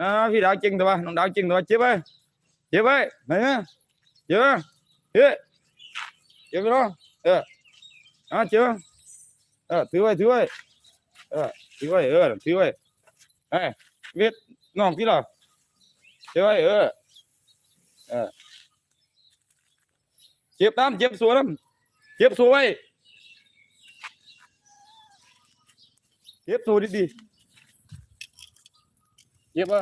อ่าพี่ดาวเก่งตัวน้องดาวเก่งตัวเจ็บไปเจ็บไปไหนมาเจ็บไปเฮ้ยเจ็บไปแล้วเอออ่า เจ็บเอา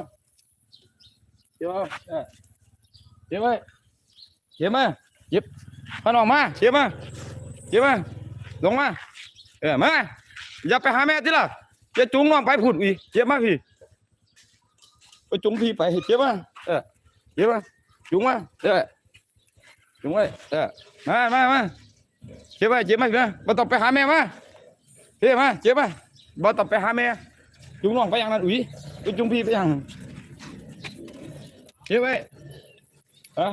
เก็บเอาเออเหรอถือไว้เออเออเจ็บไว้เจ็บสัวดีๆเจ็บป่ะเจ็บป่ะเจ็บไหมเจ็บไหมเจ็บมาออกมาเจ็บมาเจ็บมาลงมา เออมาอย่าไปหาแม่ที่ละจะจุงน้องไปพูดอีกเจ็บมาพี่ไปจุงพี่ไปเจ็บมาเออเจ็บมาจุงมาเออจุงไว้เออมามามาเจ็บมาเจ็บมาพี่มาบ่ต้องไปหาแม่มาเจ็บมาเจ็บมาบ่ต้องไปหาแม่ จุงน้องไปอย่างนั้นอุ้ยไปจุงพี่ไปยังเฮ้ยเว้ยฮะ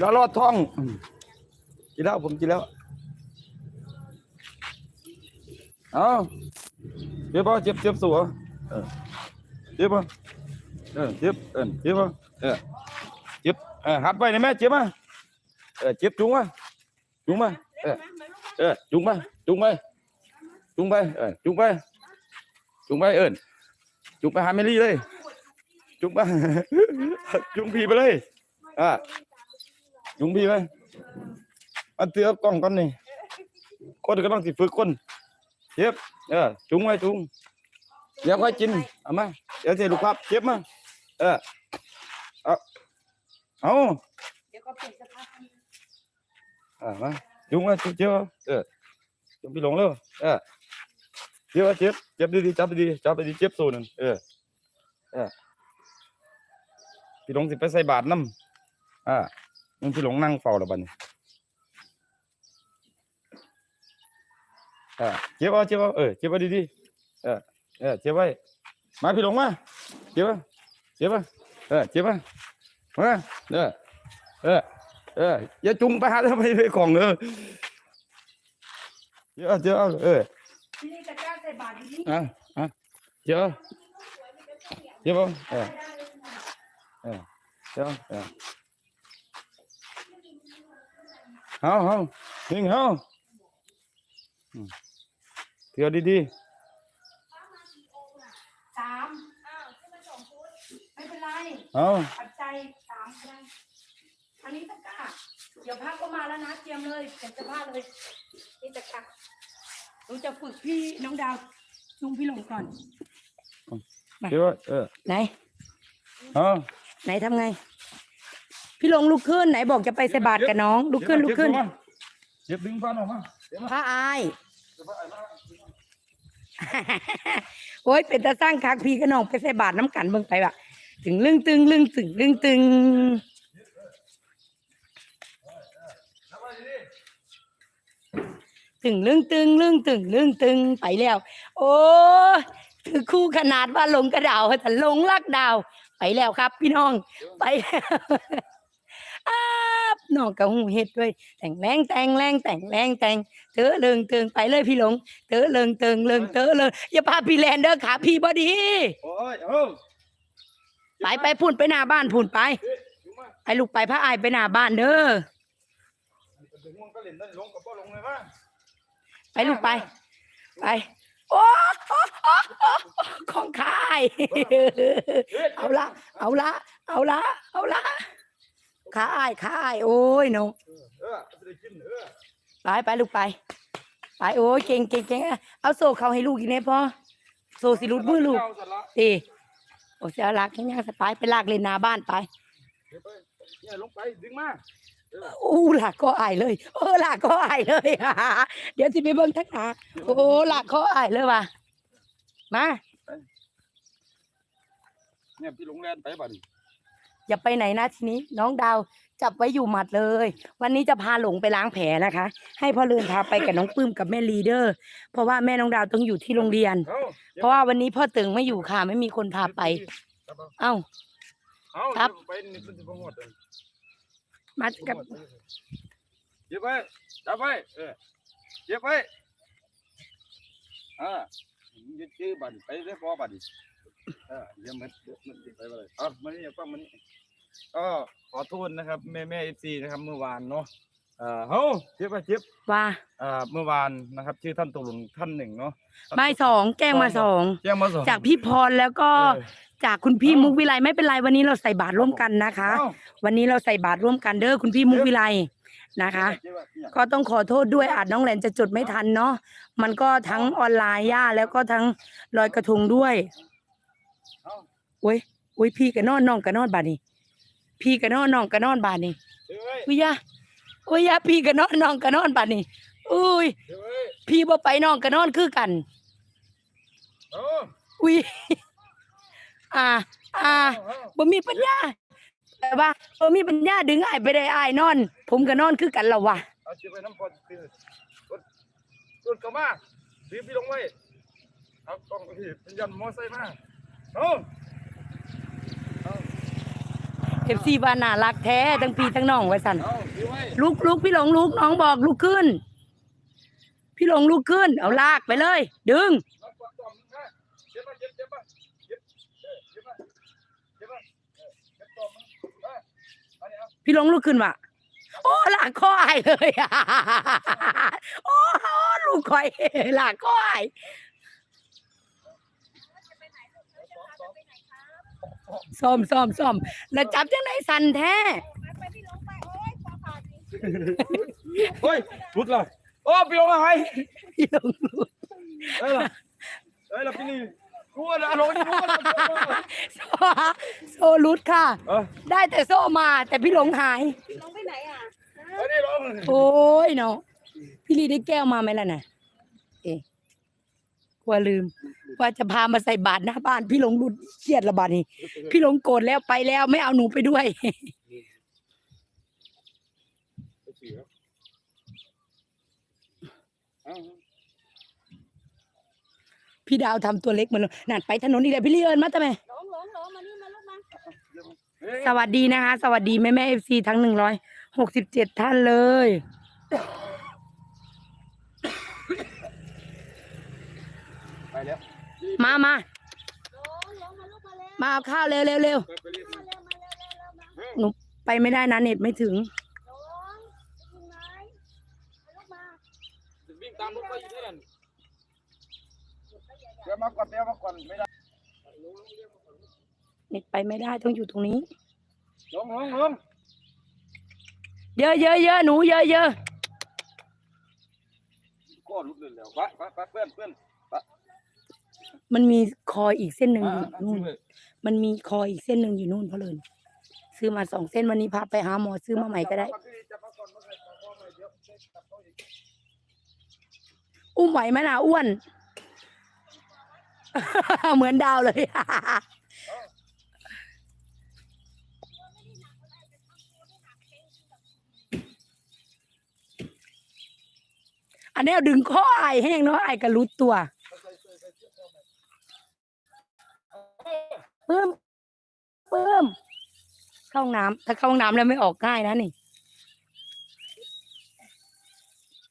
ยาลอดท้องกินแล้วผมกินแล้ว เอาเจ็บป่ะเจ็บเจ็บสัวเออเจ็บป่ะเออเจ็บเออเจ็บป่ะเออเจ็บเออหัดไปนะแม่เจ็บป่ะเออเจ็บจุงป่ะ จุงป่ะเออเออจุงไปจุงไปจุงไปเออจุงไปจุงไปเอิญจุงไปหาเมลี่เลย จุงไปจุงพีไปเลยอะจุงพีไปอันเตือกล้องก่อนนี่คนก็ต้องสิฝึกคนเจ็บเออจุงไว้จุงเดี๋ยวค่อยกินเอามาเดี๋ยวเทลูกครับเจ็บมาเออเอาเอาเดี๋ยวก็เปลี่ยนสภาพ อ่ามาจุงมาจุงเจ็บเอาเออจุงพี่หลงเร็วเออเจ็บเอาเจ็บเจ็บดีๆจับดีๆจับดีๆเจ็บสูนั่นเออเออพี่หลงสิไปใส่บาตรน้ำอ่ามึงพี่หลงนั่งเฝ้าแล้วบัดนี้อ่าเจ็บเอาเจ็บเอาเออเจ็บเอาดีๆเออเออเจ็บไว้มาพี่หลงมาเจ็บเอาเจ็บเอาเออเจ็บเอามาเออเออ เอออย่าจุงไปหาทำไมไปของเออเดี๋ยวเดี๋ยวเออที่นี่ตะกร้าใส่บาตรอยู่นี่อะอะเดี๋ยวเดี๋ยวเออเออเดี๋ยวเออเอาเอานิ่งเอาอืมเดี๋ยวดีสามอ้าวขึ้นมาสองชุดไม่เป็นไรๆเอาปัจจัยสามก็ได้ อันนี้ตะกร้า เดี๋ยวพักก็มาแล้วนะเตรียมเลยเตรียมเสื้อผ้าเลย นี่ตะกร้าหนูจะฝึกพี่น้องดาวจุงพี่หลงก่อน เดี๋ยวเออไหน เอาไหนทำไง พี่หลงลุกขึ้นไหนบอกจะไปใส่บาตรกับน้องลุกขึ้นลุกขึ้นเจ็บดึงฟันออกมาเจ็บมาพระอายเจ็บมาไอ้มาโอ้ยเป็นตาสร้างคักพี่กับน้องไปใส่บาตรน้ำกันเบิ่งไปว่ะถึงลึงตึงลึงตึงลึงตึง ตึงลึงตึงลึงตึงลึงตึงไปแล้ว โอ้ยคือคู่ขนาดว่าลงกระดาวแต่ลงลักดาว ไปแล้วครับ พี่น้องไปแล้วอ้าบน้องกับหูเฮ็ดด้วย แต่งแรงแต่งแรงแต่งแรงแต่งเตอเลิงเติงไปเลยพี่หลงเตอเลิงเติงเลิงเตอเลยอย่าพาพี่แลนเด้อขาพี่บอดีโอ้ยเอาไปไปพุ่นไปหน้าบ้านพุ่นไปเฮ้ยจุงมาไปลูกไปพระอายไปหน้าบ้านเด้อ ไปลูกไป ไป โอ้ของขายเอาละ เอาละ เอาละ เอาละขายขายโอ้ยหนูเออจะได้กินเออไปไปลูกไป ไปโอ้ยเก่งเก่งเก่งเอาโซ่เขาให้ลูกอีกเนี่ยพอโซ่สิรุดมือลูกเอาสละตีโอ้เสียหลักแค่ยังสไปไปลากเล่นหน้าบ้านไปเดี๋ยวไปเนี่ยลงไปดึงมา อู้หลักก็อายเลยเออหลักก็อายเลยเดี๋ยวสิไปเบิ่งทักหาโอ้หลักก็อายเลยว่ะมาเนี่ยพี่ลงแลนไปบัดนี้อย่าไปไหนนะทีนี้ น้องดาวจับไว้อยู่หมัดเลย วันนี้จะพาหลงไปล้างแผลนะคะ ให้พ่อเลือนพาไปกับน้องปื้มกับแม่ลีเดอร์ เพราะว่าแม่น้องดาวต้องอยู่ที่โรงเรียนเอาเพราะว่าวันนี้พ่อตึงไม่อยู่ค่ะ ไม่มีคนพาไป เอ้าเอาครับ ไปนี่เป็นสิบหดเลยมากับเดี๋ยวไปจับไปเออเจ็บไว้อ่ายึดชื่อบันไปได้พอบันเออเดี๋ยวมันมันไปเลยอะมันนี่ฟังมานี่ก็ขอโทษนะครับ แม่แม่เอฟซีนะครับเมื่อวานเนาะ เอ่อเฮ้าเจ็บไปเจ็บว่าเอ่อเมื่อวานนะครับ ชื่อท่านตกหลงท่านหนึ่งเนาะไม่สองแกล้งมาสอง แจ้งมาสอง จากพี่พรแล้วก็เออจากคุณพี่เอ้ามุ มุกวิไลไม่เป็นไรวันนี้เราใส่บาตรร่วมกันนะคะ เอ้าวันนี้เราใส่บาตรร่วมกันเด้อคุณพี่มุกวิไลนะคะ เจ็บอะเนี่ยก็ต้องขอโทษด้วยอาจน้องแหลนจะจดไม่ทันเนาะมันก็ทั้งออนไลน์ย่าแล้วก็ทั้งลอยกระทงด้วยเอ้าโอ้ยโอ้ยพี่กะนอนน้องกะนอนบาดนี้ พี่กะนอนน้องกะนอนบาดนี้เจ็บไว้อุ้ยยะ อุ้ยยะพี่กะนอนน้องกะนอนบาดนี้อุ้ยเจ็บไว้พี่บ่ไปน้องกะนอนคือกันเอ้าอุ้ยอ่า อ่าเอ้าบ่มีปัญญาแต่ว่าบ่มีปัญญาดึงอ้ายไปได้อ้ายนอน ผมก็นอนคือกันแล้ววะเอาเจ็บไปน้ำพอตื่นกดกดกลับมารีบพี่ลงไว้เอากล้องพี่เป็นยันมอไซค์มาเอ้า FC ว่าน่ารักแท้ทั้งพี่ทั้งน้องไว้สั่นเอาพี่ไว้ลุกลุกพี่หลงลุกน้องบอกลุกขึ้น พี่หลงลุกขึ้น เอาลากไปเลย ดึงรับความต่อมนะเจ็บปะเจ็บเจ็บปะเจ็บเออเจ็บปะเจ็บปะเออเจ็บต่อมเอออันนี้เอาพี่หลงลุกขึ้นว่ะโอ้ลากคอไอายเลยโอ้ลูกคอยลากคอไอาย ซ่อมซ่อมซ่อมแล้วจับจังไหนสั่นแท้เฮ้ยรุดเลยโอ้พี่ลงมาให้พี่หลงเอ้ยล่ะเอ้ยล่ะพี่นี่กูว่าอารมณ์นี่กูว่าโซ่โซ่รุดค่ะเออได้แต่โซ่มาแต่พี่หลงหายลงไปไหนอะเอ้ยนี่ลงโอ้ยเนาะพี่ลีได้แก้วมาไหมล่ะน่ะเอ๊ะก ลัวลืม ว่าจะพามาใส่บาตรหน้าบ้าน พี่หลงรุดเครียดละบาดนี้พี่หลงโกรธแล้วไปแล้วไม่เอาหนูไปด้วย พี่ดาวทำตัวเล็กเหมือนนั่นไปถนนนี่แหละพี่ลีเอิญมาทำไม หลงหลงหลงมานี่มาลูกมาสวัสดีนะคะ สวัสดีแม่แม่เอฟซีทั้งหนึ่งร้อยหกสิบเจ็ดท่านเลย ไปแล้ว มามาหลงหลงมาลูกมาแล้วมาเอาข้าวเร็วเร็วเร็วไปเรียกมามาเร็วมาเร็วเร็วเร็วมาหนูไปไม่ได้นะเน็ตไม่ถึงหลงอยู่ไหนมาลูกมาวิ่งตามรถไปอยู่ที่นั่นเดี๋ยวมาก่อนเดี๋ยวมาก่อนไม่ได้เน็ตไปไม่ได้ต้องอยู่ตรงนี้ลงลงลงเยอะเยอะเยอะหนูเยอะเยอะก็รุดเลยแล้วไปไปไปเพื่อนเพื่อน มันมีคออีกเส้นหนึ่งอ่าอยู่อ่านู่นซื้อเลยมันมีคออีกเส้นหนึ่งอยู่นู่นเพราะเลยซื้อมาสองเส้นวันนี้พาไปหาหมอซื้อมาใหม่ก็ได้จับมาก่อนมาใส่ของพ่อหน่อยเดี๋ยวจับเขาอีกอุ้มไหวไหมล่ะอ้วน เหมือนดาวเลย อันนี้เอาดึงข้อไอายแห้งเนาะไอายกระลุดตัว เพิ่มเพิ่มเข้าห้องน้ำถ้าเข้าห้องน้ำแล้วไม่ออกง่ายนะนี่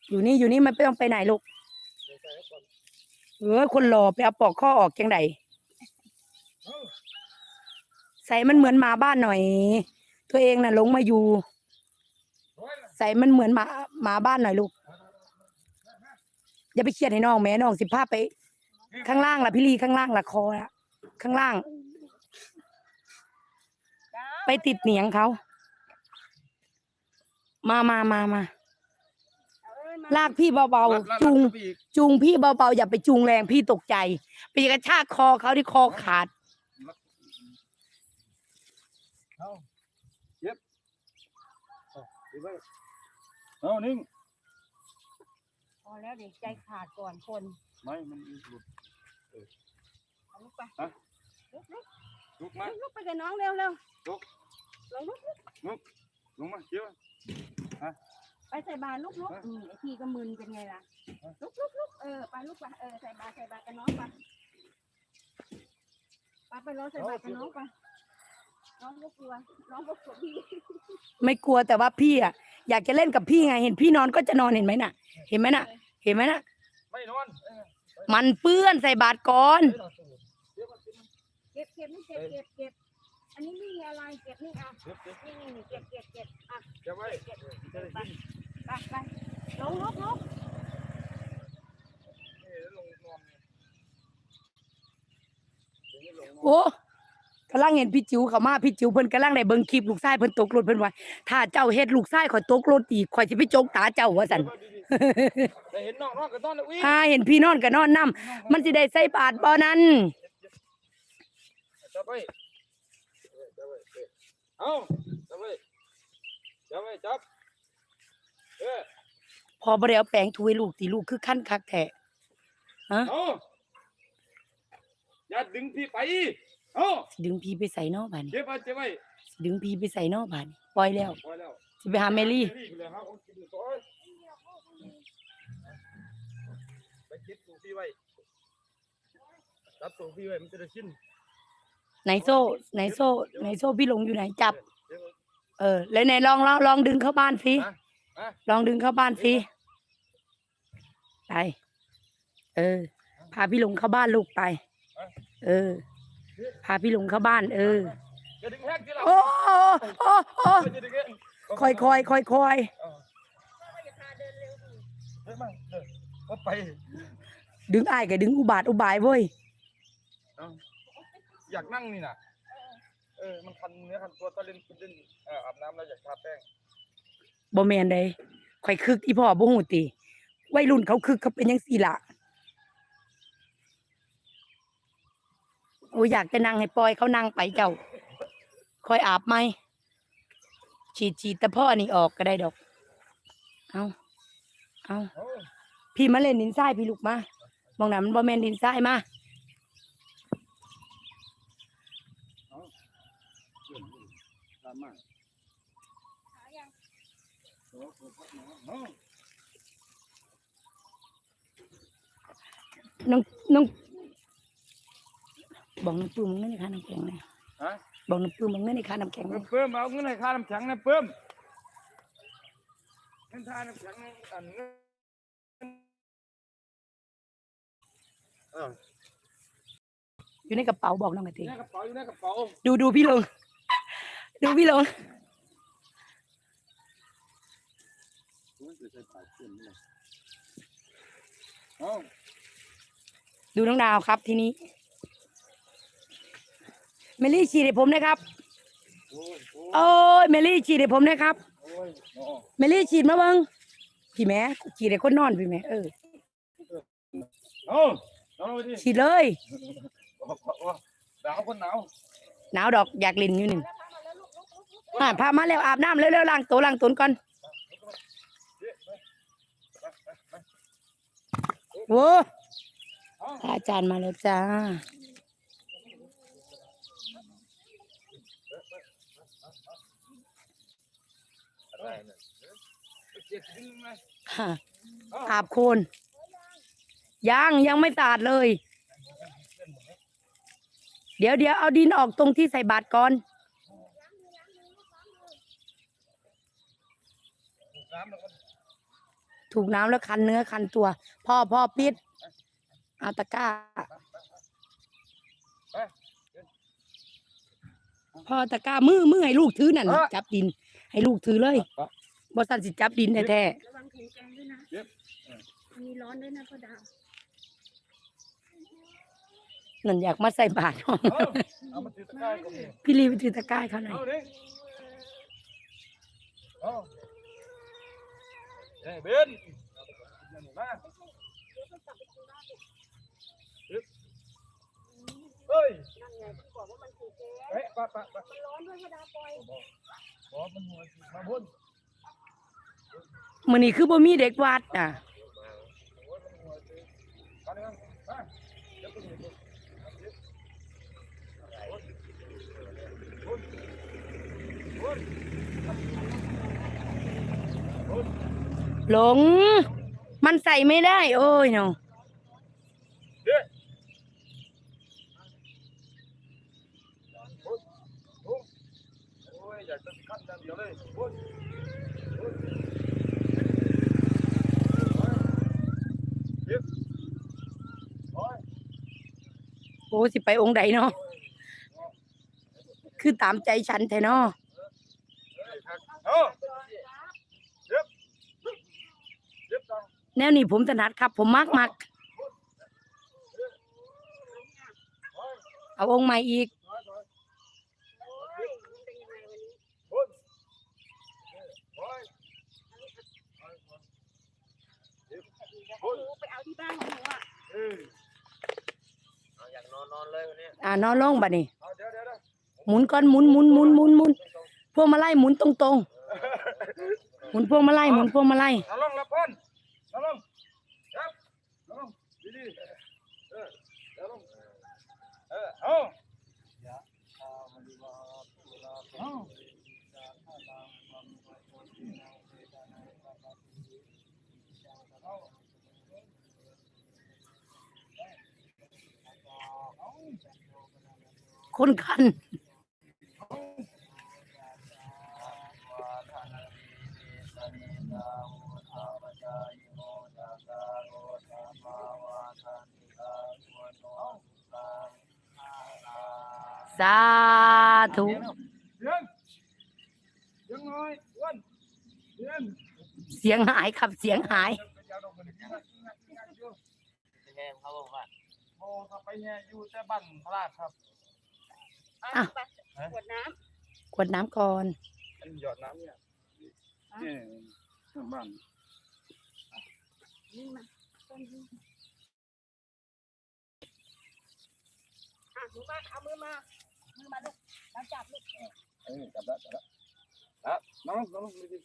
อยู่นี่อยู่นี่มันไม่ต้องไปไหนลูกเออคนรอไปเอาปอกข้อออกจังไดใส่มันเหมือนหมาบ้านหน่อย ตัวเองน่ะลงมาอยู่ ใส่มันเหมือนหมาหมาบ้านหน่อยลูกอย่าไปเครียดให้น้องแม่น้องสิพาไป ข้างล่างล่ะพี่ลีข้างล่างล่ะคอละข้างล่าง ไปติดเหนียงเขา มามามามาลากพี่เบาๆจูงจูงพี่เบาๆอย่าไปจูงแรงพี่ตกใจ ไปกระชากคอเขาที่คอขาดเอานิ่งพอแล้วเด็กใจขาดก่อนคน ไม่ มันหลุดเอาลูกไปลุกลุมากลุกไปกับน้องเร็วเร็วลุก ลงลุกลงมาเดี๋ยวไปใส่บาตรลุกลุกอืมไอพี่ก็มึนเป็นไงล่ะลุกลุกลุกเออไปลุกไปเออใส่บาตรใส่บาตรกับน้องไปไปไปรอใส่บาตรกับน้องไปน้องก็กลัวน้องก็กลัวพี่ไม่กลัวแต่ว่าพี่อะอยากจะเล่นกับพี่ไง เห็นพี่นอนก็จะนอนเห็นไหมน่ะ เห็นไหมน่ะ เห็นไหมนะไม่นอนเออมันเปื้อนใส่บาตรก่อนเดี๋ยวเราสู้เดี๋ยวมันเดี๋ยวมันเก็บเก็บนี่เก็บเก็บเก็บ อันนี้นี่อะไรเก็บนี่อะเดี๋ยวเดี๋ยวนี่นี่นี่เก็บเก็บเก็บอะเดี๋ยวไว้เก็บจะได้ยินไปไปลงลงลงนี่แล้วลงนอนเนี่ยเดี๋ยวนี้ลงนอนโอ้กำลังเห็นพี่จิ๋วเขามาพี่จิ๋วเพิ่นกำลังได้เบิ่งคลิปลูกชายเพิ่นตกรถเพิ่นว่าถ้าเจ้าเฮ็ดลูกชายข่อยตกรถอีกข่อยสิไปจกตาเจ้าว่าซั่นได้เห็นน้องนอนกับต้อนแล้วอุ้ยถ้าเห็นพี่นอนก็นอนนํมันสิได้ใส่บาตรบ่นั้นจับไว้จับไว้ เอาจับไว้จับไว้จับเออพอบ่ได้เอาแป้งถูให้ลูกติลูกคือคันคักแท้เอาอย่าดึงพี่ไปเอาสิดึงพี่ไปใส่นอกบัดนี้เจ็บไว้เจ็บไว้สิดึงพี่ไปใส่นอกบัดนี้ปล่อยแล้วพอแล้วสิไปหาแมรี่ไปเลยครับผมกินอยู่ต่อไปคิดสูพี่ไว้จับสูพี่ไว้มันจะได้ชิน ไหนโซ่ไหนโซ่ไหนโซ่พี่หลงอยู่ไหนจับ เออแล้วไหนลองลองลองดึงเข้าบ้านสิลองดึงเข้าบ้านสิไปเออ พาพี่หลงเข้าบ้านลูกไป เออ พาพี่หลงเข้าบ้าน เออโอ้โอ้โอ้โอ้คอยคอยคอยคอยไปดึงอ้ายกับดึงอุบาทอุบายเว้ย อยากนั่งนี่น่ะเออ มันคันเนื้อคันตัวตอนเล่นเล่นเอ่ออาบน้ำแล้วอยากทาแป้งบ่แมนใดคอยคึกอีพ่อบ่ฮู้ติวัยรุ่นเขาคึกเขาเป็นจังซี่ล่ะโอ้ยอยากจะนั่งให้ปล่อยเขานั่งไปเจ้าคอยอาบไหมฉีดฉีดแต่พ่อนี่ออกก็ได้ดอก เอาเอาโอ้ยพี่มาเล่นดินทรายพี่ลูกมา มองหนามันบ่แม่นดินทรายมาามมาโอ้โหโอ้โหน้องน้องบอกน้องปื้มมึงนั่นในค่าน้ำแข็งเลยฮะบอกน้องปื้มมึงนั่นในค่าน้ำแข็งเลเพิ่ยมเพิ่มเอาเงินให้ค่าน้ำแข็งนะเพิ่มเงินค่าน้ำแข็งในอันเงินเอออยู่ในกระเป๋าบอกน้องกะอติยู่ในกระเป๋าอยู่ในกระเป๋าดูดูพี่ลง ดูพี่ลงโอ้ยเดี๋ยวใส่ปากเปลี่ยนเลยเอาดูน้องดาวครับทีนี้เมลี่ฉีดให้ผมนะครับ โอ้ยโอ้ยโอ้ยเมลี่ฉีดให้ผมนะครับโอ้ยโอ้ยเมลี่ฉีดมาเบิ้งพี่แม่ฉีดให้คนนอนพี่แม่เออเอาเอาเลยดิฉีดเลยโอ้โหโอ้โหหนาวคนหนาวหนาวดอกอยากเลินอยู่นี่ อ่าพามาแล้วอาบน้ำเร็วๆล้างตัวล้างตนก่อนโอ้พระอาจารย์มาแล้วจ้าอาบโคลนยังยังไม่สะอาดเลย เดี๋ยวเดี๋ยวเอาดินออกตรงที่ใส่บาตรก่อน น้ำแล้วก็ ถูกน้ำแล้วคันเนื้อคันตัว พ่อพ่อปิดเอาตะกร้าไปพ่อตะกร้ามือมือให้ลูกถือนั่นน่ะจับดิน ให้ลูกถือเลยบ่สันสิจับดินแท้ระวังแข็งแกงด้วยนะเจ็บมีร้อนด้วยนะพ่อดาวๆนั่นอยากมาใส่บาตรเอาเอามาตีตะกร้าก็มีพี่ลีไปถือตะกร้าให้เขาหน่อย เอาดิเอาเฮ้ยเบนเอามาเฮ้ยนั่นไงที่บอกว่ามันถูกแกงเฮ้ยปะปะปะมันร้อนด้วยพ่อดาวปล่อยบอกมันหัวมาพุ่นมื้อนี้คือบ่มีเด็กวัดอะมาเลยมาเดี๋ยวไปดูพุ่นพุ่น หลง มันใส่ไม่ได้ โอ้ยเนาะโอ้สิไปองค์ใดเนาะคือตามใจฉันแท้เนาะ แนวนี้ผมถนัดครับ ผมมักมักเอาองค์ใหม่อีก ไปเอาที่บ้านของหนูอะอยากนอนนอนเลยวันนี้อ่านอนลงบัดนี้เอาเดี๋ยวเดี๋ยวเดี๋ยวหมุนก่อนหมุนหมุนหมุนหมุนหมุนพวงมาลัยหมุนตรงตรงๆหมุนพวงมาลัยหมุนพวงมาลัย เอาลงละพ่นเอาลงครับเอาลง ดีๆเออเอาลงเออเอาเอาคนคัน สาธุเสียงเสียงหน่อยอ้วนเสียงเสียงหายครับเสียงหายแห้งเขาบอกว่าโอ้ถ้าไปเนี่ยอยู่แต่บ้านพระราชครับเอาไปขวดน้กวดน้ำก่อนอันหยอดน้ำเนี่ยนี่บ้านำนี่มาต้น นี้อะหนูมาเอามือมามือมาลูกแล้วจับลูกเออเออจับแล้วจับแล้วอะนั่งนั่งลงดี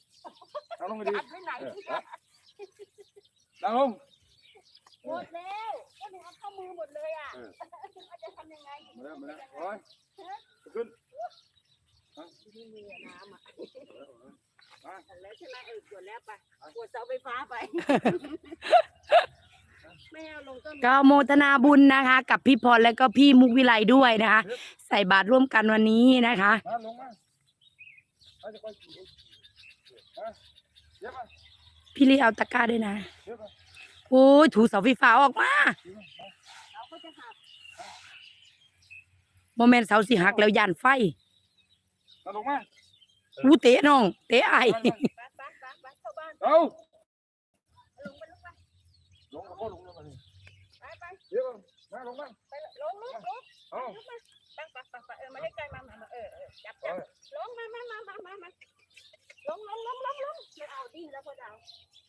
นั่งลงดีจับไปไหนๆเออที่อะนั่งลงหมดแล้วก็หนูเอาเข้ามือหมดเลยอะจะทำยังไงมาแล้วมาแล้วโอ้ยขึ้นที่มือน้ำอะแล้วใช่ไหมเออกดแล้วไปกดเสาไฟฟ้าไป ก็โมทนาบุญนะคะ กับพี่พรและก็พี่มุกวิไลด้วยนะคะ ใส่บาตรร่วมกันวันนี้นะคะมาลงมาไปจะไปขี่มาเย็บมาพี่ลีเอาตะกร้าด้วยนะเย็บมาโอ้ยถูเสาไฟฟ้าออกมาเราก็จะหักโมเมนต์เสาสิหักแล้วยันไฟมาลงมาอู้เตะน้อง เตะไอายไปไปไปไปเข้าบ้านเอา ลงไปลงไป ลงกับพ่อลงเลยมาดิ ไปไปเย็บมาลงมาไปลงลงลงเอาไปไปไปไปเออมาใกล้ๆมามามาเออเออจับจับลงมามามามามามาลงลงลงลงลงไม่เอาดิ้นแล้วพอดาว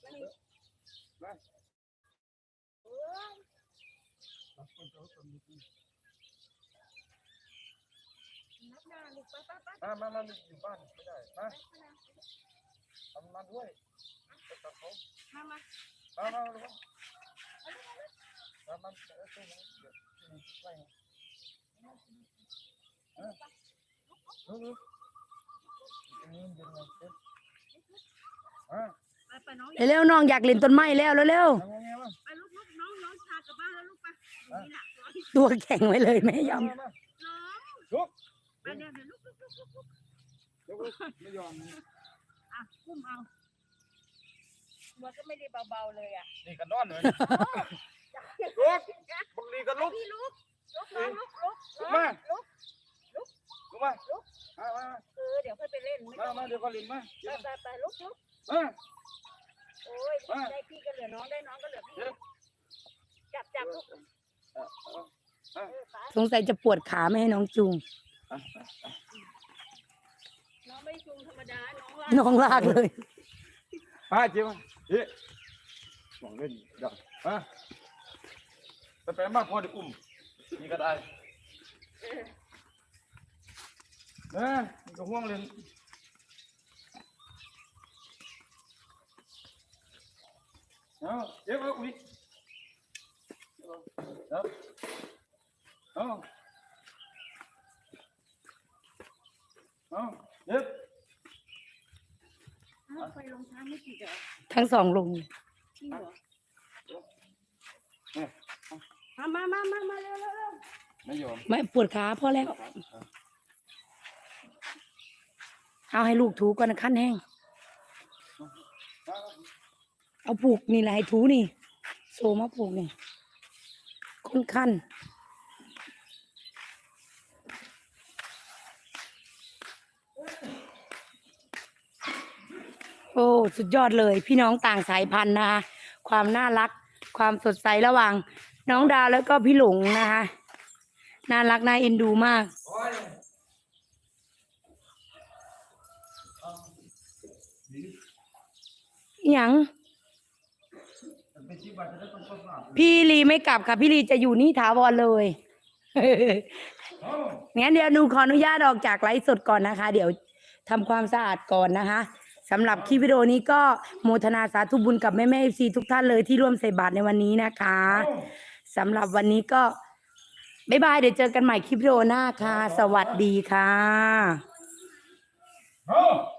มานี่เออนักหน้าลูกไปไปไปมามามาอยู่บ้านไม่ได้มาทำมาด้วยไปตัดเขามามามา มาลงมามามาเออช่วยหน่อยเยวช่วยหน่อยเออเออเอออันเป็นเจ็บอะไปน้องเร็วๆน้องอยากเล่นต้นไม้แล้วเร็วทำยังไงวะไปลูกลูกน้องน้องชากลับบ้านแล้วลูกไปนี่น่ะน้องๆตัวแข็งไว้เลยแม่ยมามน้องลุกไปเดี๋ยวเดี๋ยวลูกลูกลูกลูกลูกลุกไม่ยอมอะกุ้มเอามันก็ไม่ได้เบาๆเลยอะนี่กันนอนเลย ลุกบางทีก็ลุก พี่ลุกลุกน้องลุกลุกลุกมา ลุกลุกมามามาเออเดี๋ยวค่อยไปเล่นไม่มาต้องมาเดี๋ยวก็ลินมาไปไปไปลุกลุกมา โอ้ยได้พี่ก็เหลือน้องได้น้องก็เหลือพี่จับจับลูกเออไปสงสัยจะปวดขาไม่ให้น้องจูง น้องไม่จูงธรรมดาน้องลากน้องลากเลย มาเจียวเฮ้ยมองเล่นดี๋ยวมา ไปไปมาพอได้อุ้มนี่ก็ได้นะนี่ก็ห่วงเล่นเอาเจ็บเอาอุ้ยเอาเอาเอาเจ็บอ้าวไปลงช้างไม่ผิดเหรอทั้งสองลงจริงเหรอ มามามามาเร็วเร็วเร็วไม่ยอมไม่ปวดขาพอแล้ว เอาให้ลูกถูก่อนนะคันแห้ง เอาผูกนี่แหละให้ถูนี่ โซมาผูกนี่คนคันโอ้สุดยอดเลย พี่น้องต่างสายพันธุ์นะคะความน่ารัก ความสดใสระหว่าง น้องดาวแล้วก็พี่หลงนะคะน่ารักน่าเอ็นดูมากอหยังพี่ลีไม่กลับค่ะ พี่ลีจะอยู่นี่ถาวรเลยงั้นเดี๋ยวหนูขออนุญาตออกจากไลฟ์สดก่อนนะคะ เดี๋ยวทำความสะอาดก่อนนะคะสำหรับคลิปวิดีโอนี้ก็โมทนาสาธุบุญกับแม่แม่เอฟซีทุกท่านเลยที่ร่วมใส่บาตรในวันนี้นะคะ สำหรับวันนี้ก็บ๊ายบาย เดี๋ยวเจอกันใหม่คลิปวิดีโอหน้าค่ะ สวัสดีค่ะ Oh!